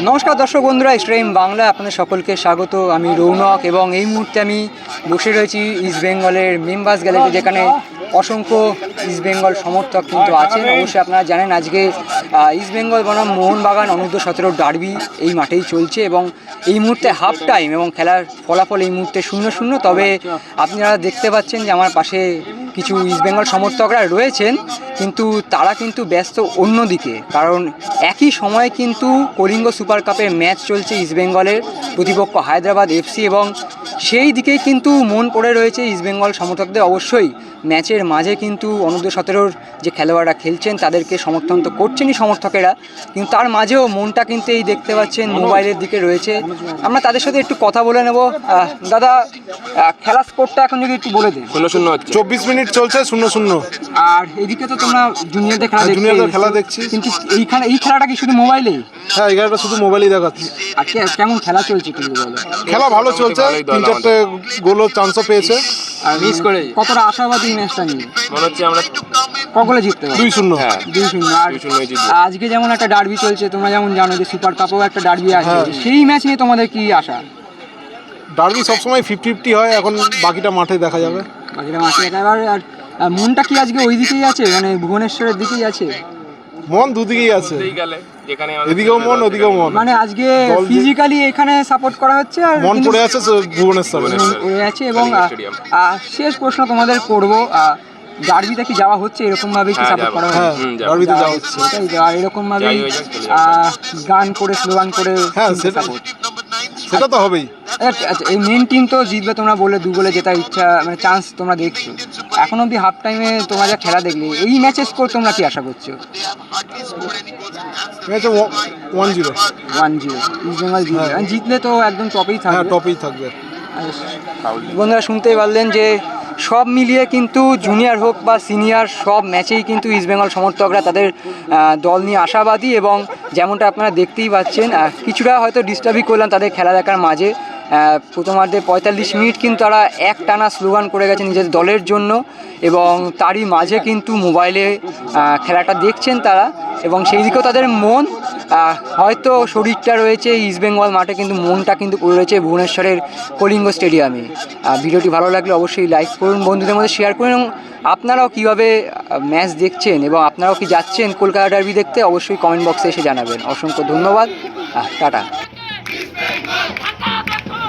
নমস্কার দর্শক বন্ধুরা স্ট্রিম বাংলা আপনাদের সকলকে স্বাগত। আমি রৌনক এবং এই মুহূর্তে আমি বসে রয়েছি ইস্ট বেঙ্গলের মেম্বার্স গ্যালারি যেখানে অসংখ্য ইস্ট বেঙ্গল সমর্থক কিন্তু আছেন। অবশ্যই আপনারা জানেন আজকে আহ, ইস্ট বেঙ্গল বনাম মোহনবাগান অনূর্ধ্ব সতেরো ডার্বি এই মাঠেই চলছে এবং এই মুহূর্তে হাফ টাইম এবং খেলার ফলাফল এই মুহূর্তে শূন্য শূন্য। তবে আপনারা দেখতে পাচ্ছেন যে আমার পাশে কিছু ইস্টবেঙ্গল সমর্থকরা রয়েছেন কিন্তু তারা কিন্তু ব্যস্ত অন্যদিকে। কারণ একই সময়ে কিন্তু কলিঙ্গ সুপার কাপের ম্যাচ চলছে ইস্টবেঙ্গলের প্রতিপক্ষ হায়দ্রাবাদ এফসি এবং সেই দিকেই কিন্তু মন পড়ে রয়েছে ইস্টবেঙ্গল সমর্থকদের। অবশ্যই ম্যাচের মাঝে কিন্তু অনূর্ধ্ব সতেরোর যে খেলোয়াড়রা খেলছেন তাদেরকে সমর্থন তো করছেনই সমর্থকেরা। কিন্তু তার মাঝেও মনটা কিন্তু এই দেখতে পাচ্ছেন মোবাইলের দিকে রয়েছে। আমরা তাদের সাথে একটু কথা বলে নেব। দাদা খেলা স্কোরটা এখন যদি একটু বলে দিন। শূন্য শূন্য চব্বিশ মিনিট চলছে শূন্য শূন্য। আর এদিকে তো তোমরা জুনিয়রদের খেলা হ্যাঁ, এসেছ। খেলা দেখছি। কিন্তু এইখানে এই খেলাটা কি শুধু মোবাইলেই হ্যাঁ এগারোটা শুধু মোবাইলই দেখাচ্ছে। আর কেমন খেলা চলছে কিন্তু খেলা ভালো চলছে তিন চারটে গোলও চান্সও পেয়েছে। আর মিস করে কতটা আশাবাদী ম্যাচটা নিয়ে? মনে হচ্ছে আমরা কগলে জিততে পারবে? দুই শূন্য। হ্যাঁ দুই শূন্য। আর দুই শূন্যই জিতবো। আজকে যেমন একটা ডার্বি চলছে তোমরা যেমন জানো যে সুপার কাপেও একটা ডার্বি আছে হ্যাঁ। সেই ম্যাচ নিয়ে তোমাদের কি আশা? ডার্বি সবসময় ফিফটি ফিফটি হয় এখন বাকিটা মাঠে দেখা যাবে। বাকিটা মাঠে একেবারে আর আর মনটা কি আজকে ওই দিকেই আছে? মানে ভুবনেশ্বরের দিকেই আছে? মন দুদিকেই আছে। যেখানে এদিকেও মন ওদিকেও মন। মানে। আজকে ফিজিক্যালি এখানে সাপোর্ট করা হচ্ছে আর মন পড়ে আছে ভুবনেশ্বরে। পড়ে আছে। এবং শেষ প্রশ্ন তোমাদের করব ডার্বিতে কি যাওয়া হচ্ছে? এরকম ভাবে কি হ্যাঁ, সাপোর্ট করা হ্যাঁ হচ্ছে হুম, ডার্বিতে যাওয়া হচ্ছে। আর এরকম ভাবে হয়ে। গান করে স্লোগান করে হ্যাঁ, সেটা- সেটা তো হবেই। আচ্ছা এই মেন টিম তো জিতবে তোমরা বলে দু গোলে জেতার ইচ্ছা মানে চান্স তোমরা দেখছ। এখন অবধি হাফ টাইমে তোমরা যা খেলা দেখলে এই ম্যাচের স্কোর তোমরা কি আশা করছ? ম্যাচে one zero one zero East Bengal জিতবে। হ্যাঁ। আর জিতলে তো একদম টপেই হ্যাঁ থাকবে। টপেই থাকবে বন্ধুরা শুনতেই পারলেন যে সব মিলিয়ে কিন্তু জুনিয়র হোক বা সিনিয়র সব ম্যাচেই কিন্তু ইস্টবেঙ্গল সমর্থকরা তাদের দল নিয়ে আশাবাদী এবং যেমনটা আপনারা দেখতেই পাচ্ছেন কিছুটা হয়তো ডিস্টার্বই করলাম তাদের খেলা দেখার মাঝে। প্রথমার্ধে পঁয়তাল্লিশ মিনিট কিন্তু তারা এক টানা স্লোগান করে গেছে নিজের দলের জন্য এবং তারই মাঝে কিন্তু মোবাইলে খেলাটা দেখছেন তারা এবং সেই দিকেও তাদের মন হয়তো শরীরটা রয়েছে ইস্টবেঙ্গল মাঠে কিন্তু মনটা কিন্তু পড়ে রয়েছে ভুবনেশ্বরের কলিঙ্গ স্টেডিয়ামে। ভিডিওটি ভালো লাগলে অবশ্যই লাইক করুন, বন্ধুদের মধ্যে শেয়ার করুন এবং আপনারাও কীভাবে ম্যাচ দেখছেন এবং আপনারাও কি যাচ্ছেন কলকাতা ডার্বি দেখতে অবশ্যই কমেন্ট বক্সে এসে জানাবেন। অসংখ্য ধন্যবাদ টাটা।